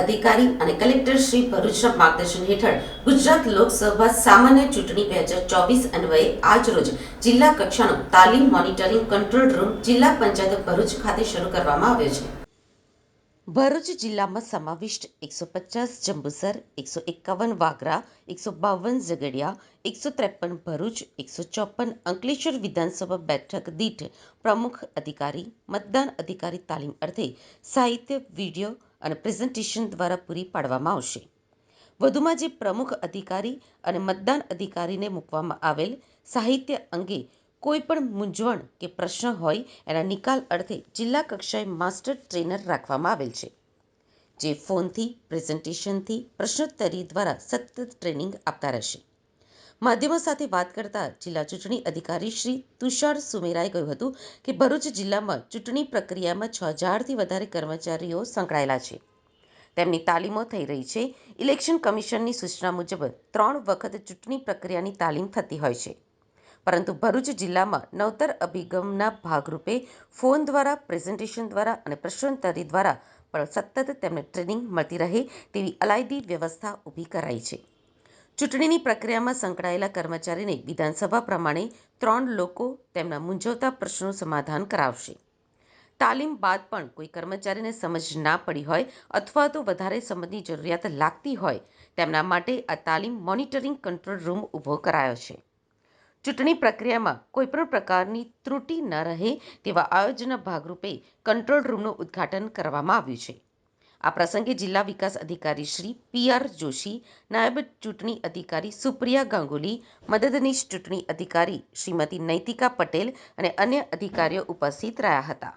અધિકારી અને કલેક્ટર શ્રી ભરૂચના માર્ગદર્શન હેઠળ ગુજરાત લોકસભા સામાન્ય ચૂંટણી બે હજાર ચોવીસ અન્વયે આજરોજ જિલ્લા કક્ષાનો તાલીમ મોનિટરિંગ કંટ્રોલ રૂમ જિલ્લા પંચાયત ભરૂચ ખાતે શરૂ કરવામાં આવ્યો છે. ભરૂચ જિલ્લામાં સમાવિષ્ટ એકસો પચાસ જંબુસર, એકસો એકાવન વાગરા, એકસો બાવન ઝઘડિયા, એકસો ત્રેપન ભરૂચ, એકસો ચોપન અંકલેશ્વર વિધાનસભા બેઠક દીઠ પ્રમુખ અધિકારી, મતદાન અધિકારી તાલીમ અર્થે સાહિત્ય, વીડિયો અને પ્રેઝન્ટેશન દ્વારા પૂરી પાડવામાં આવશે. વધુમાં જે પ્રમુખ અધિકારી અને મતદાન અધિકારીને મૂકવામાં આવેલ સાહિત્ય અંગે કોઈ પણ મૂંઝવણ કે પ્રશ્ન હોય, એના નિકાલ અર્થે જિલ્લા કક્ષાએ માસ્ટર ટ્રેનર રાખવામાં આવેલ છે, જે ફોનથી પ્રેઝન્ટેશનથી પ્રશ્નોત્તરી દ્વારા સતત ટ્રેનિંગ આપતા રહેશે. માધ્યમો સાથે વાત કરતા જિલ્લા ચૂંટણી અધિકારી શ્રી તુષાર સુમેરાએ કહ્યું હતું કે ભરૂચ જિલ્લામાં ચૂંટણી પ્રક્રિયામાં છ હજારથી વધારે કર્મચારીઓ સંકળાયેલા છે. તેમની તાલીમો થઈ રહી છે. ઇલેક્શન કમિશનની સૂચના મુજબ ત્રણ વખત ચૂંટણી પ્રક્રિયાની તાલીમ થતી હોય છે. પરંતુ ભરૂચ જિલ્લામાં નવતર અભિગમના ભાગરૂપે ફોન દ્વારા, પ્રેઝન્ટેશન દ્વારા અને પ્રશ્નોત્તરી દ્વારા પણ સતત તેમને ટ્રેનિંગ મળતી રહે તેવી અલાયદી વ્યવસ્થા ઊભી કરાઈ છે. ચૂંટણીની પ્રક્રિયામાં સંકળાયેલા કર્મચારીને વિધાનસભા પ્રમાણે ત્રણ લોકો તેમના મૂંઝવતા પ્રશ્નો સમાધાન કરાવશે. તાલીમ બાદ પણ કોઈ કર્મચારીને સમજ ના પડી હોય અથવા તો વધારે સમજની જરૂરિયાત લાગતી હોય, તેમના માટે આ તાલીમ મોનિટરિંગ કંટ્રોલ રૂમ ઊભો કરાયો છે. ચૂંટણી પ્રક્રિયામાં કોઈપણ પ્રકારની ત્રુટિ ન રહે તેવા આયોજનના ભાગરૂપે કંટ્રોલ રૂમનું ઉદ્ઘાટન કરવામાં આવ્યું છે. આ પ્રસંગે જિલ્લા વિકાસ અધિકારી શ્રી પી આર જોશી, નાયબ ચૂંટણી અધિકારી સુપ્રિયા ગાંગુલી, મદદનીશ ચૂંટણી અધિકારી શ્રીમતી નૈતિકા પટેલ અને અન્ય અધિકારીઓ ઉપસ્થિત રહ્યા હતા.